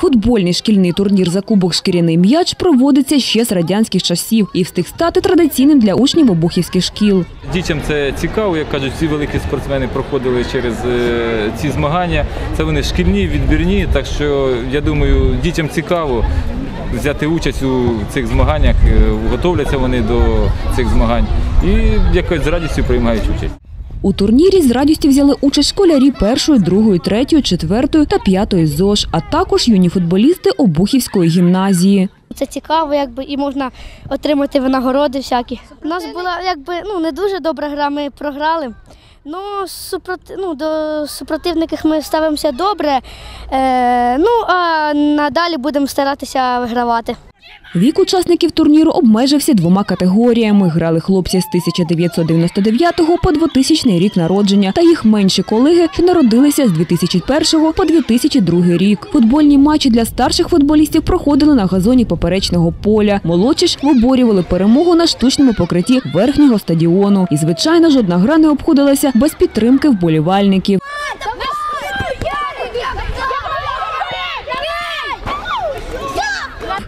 Футбольний шкільний турнір за кубок «Шкіряний м'яч проводиться ще з радянських часів і встиг стати традиційним для учнів обухівських шкіл. Дітям це цікаво, як кажуть, всі великі спортсмени проходили через е, ці змагання. Це вони шкільні, відбірні, так що я думаю, дітям цікаво взяти участь у цих змаганнях, е, готовляться вони до цих змагань і якось з радістю приймають участь. У турнірі з радістю взяли участь школярі першої, другої, третьої, четвертої та п'ятої ЗОЖ, а також юні футболісти Обухівської гімназії. Це цікаво, якби і можна отримати винагороди всякі. У нас була якби ну не дуже добра гра. Ми програли. Ну, супроти, ну до супротивників ми ставимося добре. Е, ну а надалі будемо старатися вигравати. Вік учасників турніру обмежився двома категоріями. Грали хлопці з 1999 по 2000 рік народження та їх менші колеги, що народилися з 2001 по 2002 рік. Футбольні матчі для старших футболістів проходили на газоні поперечного поля. Молодші ж виборювали перемогу на штучному покритті верхнього стадіону. І, звичайно, жодна гра не обходилася без підтримки вболівальників.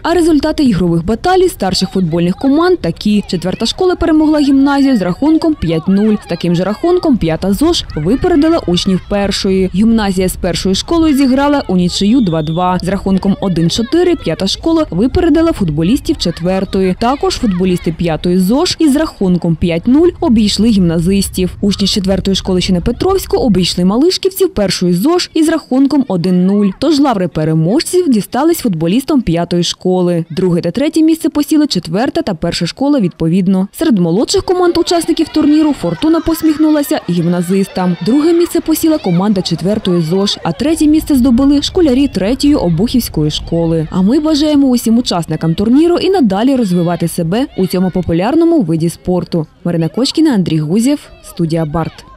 А результати ігрових баталій старших футбольних команд такі. Четверта школа перемогла гімназію з рахунком 5-0. З таким же рахунком п'ята ЗОЖ випередила учнів першої. Гімназія з першою школою зіграла у нічию 2-2. З рахунком 1-4 п'ята школа випередила футболістів четвертої. Також футболісти п'ятої ЗОЖ із рахунком 5-0 обійшли гімназистів. Учні четвертої школи Щенепетровську обійшли малишківців першої ЗОЖ із рахунком 1-0. Тож лаври переможців дістались футболістам п'ятої школи. Друге та третє місце посіли четверта та перша школа відповідно. Серед молодших команд учасників турніру Фортуна посміхнулася гімназистам. Друге місце посіла команда четвертої ЗОЖ, а третє місце здобули школярі третьої Обухівської школи. А ми бажаємо усім учасникам турніру і надалі розвивати себе у цьому популярному виді спорту. Марина Кочкіна, Андрій Гузєв, студія Барт.